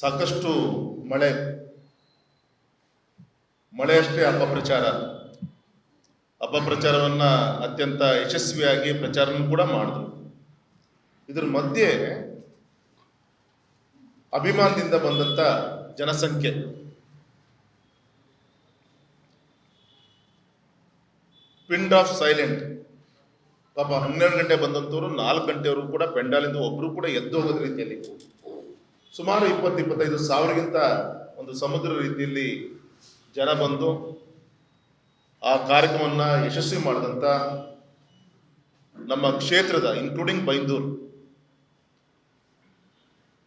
ಸಾಕಷ್ಟು ಮಳೆ, ಮಳೆಯಷ್ಟೇ ಅಪಪ್ರಚಾರ ಅಪಪ್ರಚಾರವನ್ನ ಅತ್ಯಂತ ಯಶಸ್ವಿಯಾಗಿ ಪ್ರಚಾರನೂ ಕೂಡ ಮಾಡಿದ್ರು. ಇದ್ರ ಮಧ್ಯೆ ಅಭಿಮಾನದಿಂದ ಬಂದಂತ ಜನಸಂಖ್ಯೆ. ಪಿಂಡ್ ಆಫ್ ಸೈಲೆಂಟ್. ಪಾಪ ಹನ್ನೆರಡು ಗಂಟೆ ಬಂದಂಥವ್ರು ನಾಲ್ಕು ಗಂಟೆವರೆಗೂ ಕೂಡ ಪೆಂಡಾಲಿಂದ ಒಬ್ರು ಕೂಡ ಎದ್ದು ಹೋಗೋದ ರೀತಿಯಲ್ಲಿ. ಸುಮಾರು ಇಪ್ಪತ್ತು ಇಪ್ಪತ್ತೈದು ಸಾವಿರಗಿಂತ ಒಂದು ಸಮುದ್ರ ರೀತಿಯಲ್ಲಿ ಜನ ಬಂದು ಆ ಕಾರ್ಯಕ್ರಮವನ್ನು ಯಶಸ್ವಿ ಮಾಡಿದಂಥ ನಮ್ಮ ಕ್ಷೇತ್ರದ ಇನ್ಕ್ಲೂಡಿಂಗ್ ಬೈಂದೂರು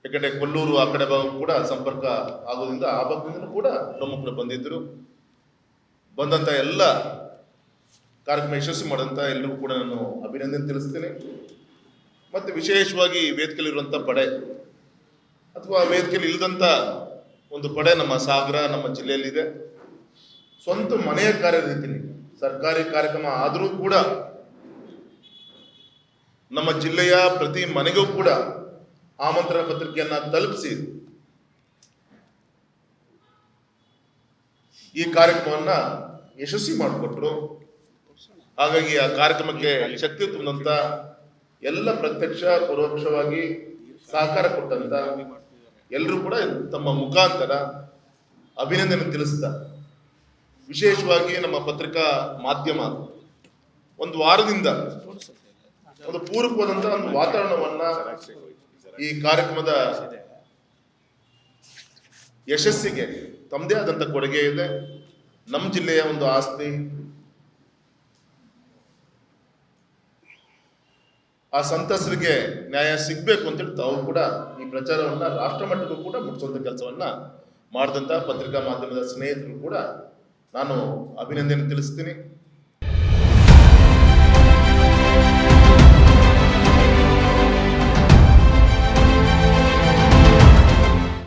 ಯಾಕಂದರೆ ಕೊಲ್ಲೂರು, ಆ ಕಡೆ ಭಾಗ ಕೂಡ ಸಂಪರ್ಕ ಆಗೋದ್ರಿಂದ ಆ ಭಾಗದಿಂದ ಕೂಡ ಪ್ರಮುಖರು ಬಂದಿದ್ದರು. ಬಂದಂಥ ಎಲ್ಲ ಕಾರ್ಯಕ್ರಮ ಯಶಸ್ವಿ ಮಾಡಿದಂಥ ಎಲ್ಲರಿಗೂ ಕೂಡ ನಾನು ಅಭಿನಂದನೆ ತಿಳಿಸ್ತೇನೆ. ಮತ್ತು ವಿಶೇಷವಾಗಿ ವೇದಿಕೆಯಲ್ಲಿರುವಂಥ ಪಡೆ ಅಥವಾ ವೇದಿಕೆಯಲ್ಲಿ ಇಲ್ಲದಂತ ಒಂದು ಪಡೆ ನಮ್ಮ ಸಾಗರ, ನಮ್ಮ ಜಿಲ್ಲೆಯಲ್ಲಿದೆ. ಸ್ವಂತ ಮನೆಯ ಕಾರ್ಯ ರೀತಿಯಲ್ಲಿ, ಸರ್ಕಾರಿ ಕಾರ್ಯಕ್ರಮ ಆದರೂ ಕೂಡ ನಮ್ಮ ಜಿಲ್ಲೆಯ ಪ್ರತಿ ಮನೆಗೂ ಕೂಡ ಆಮಂತ್ರಣ ಪತ್ರಿಕೆಯನ್ನ ತಲುಪಿಸಿ ಈ ಕಾರ್ಯಕ್ರಮವನ್ನ ಯಶಸ್ವಿ ಮಾಡಿಕೊಟ್ರು. ಹಾಗಾಗಿ ಆ ಕಾರ್ಯಕ್ರಮಕ್ಕೆ ಶಕ್ತಿ ತುಂಬಂತ ಎಲ್ಲ ಪ್ರತ್ಯಕ್ಷ, ಪರೋಕ್ಷವಾಗಿ ಸಹಕಾರ ಕೊಟ್ಟಂತ ಎಲ್ಲರೂ ಕೂಡ ತಮ್ಮ ಮುಖಾಂತರ ಅಭಿನಂದನೆ ತಿಳಿಸ್ತಾರೆ. ವಿಶೇಷವಾಗಿ ನಮ್ಮ ಪತ್ರಿಕಾ ಮಾಧ್ಯಮ ಒಂದು ವಾರದಿಂದ ಒಂದು ಪೂರ್ವಕವಾದಂತಹ ಒಂದು ವಾತಾವರಣವನ್ನ ಈ ಕಾರ್ಯಕ್ರಮದ ಯಶಸ್ಸಿಗೆ ತಮ್ಮದೇ ಆದಂತ ಕೊಡುಗೆ ಇದೆ. ನಮ್ಮ ಜಿಲ್ಲೆಯ ಒಂದು ಆಸ್ತಿ ಆ ಸಂತಸರಿಗೆ ನ್ಯಾಯ ಸಿಗ್ಬೇಕು ಅಂತೇಳಿ ತಾವು ಕೂಡ ಈ ಪ್ರಚಾರವನ್ನ ರಾಷ್ಟ್ರ ಮಟ್ಟಕ್ಕೂ ಕೂಡ ಮುಟ್ಟಿಸುವಂತ ಕೆಲಸವನ್ನ ಮಾಡಿದಂತ ಪತ್ರಿಕಾ ಮಾಧ್ಯಮದ ಸ್ನೇಹಿತರು ಕೂಡ ನಾನು ಅಭಿನಂದನೆ ತಿಳಿಸ್ತೀನಿ.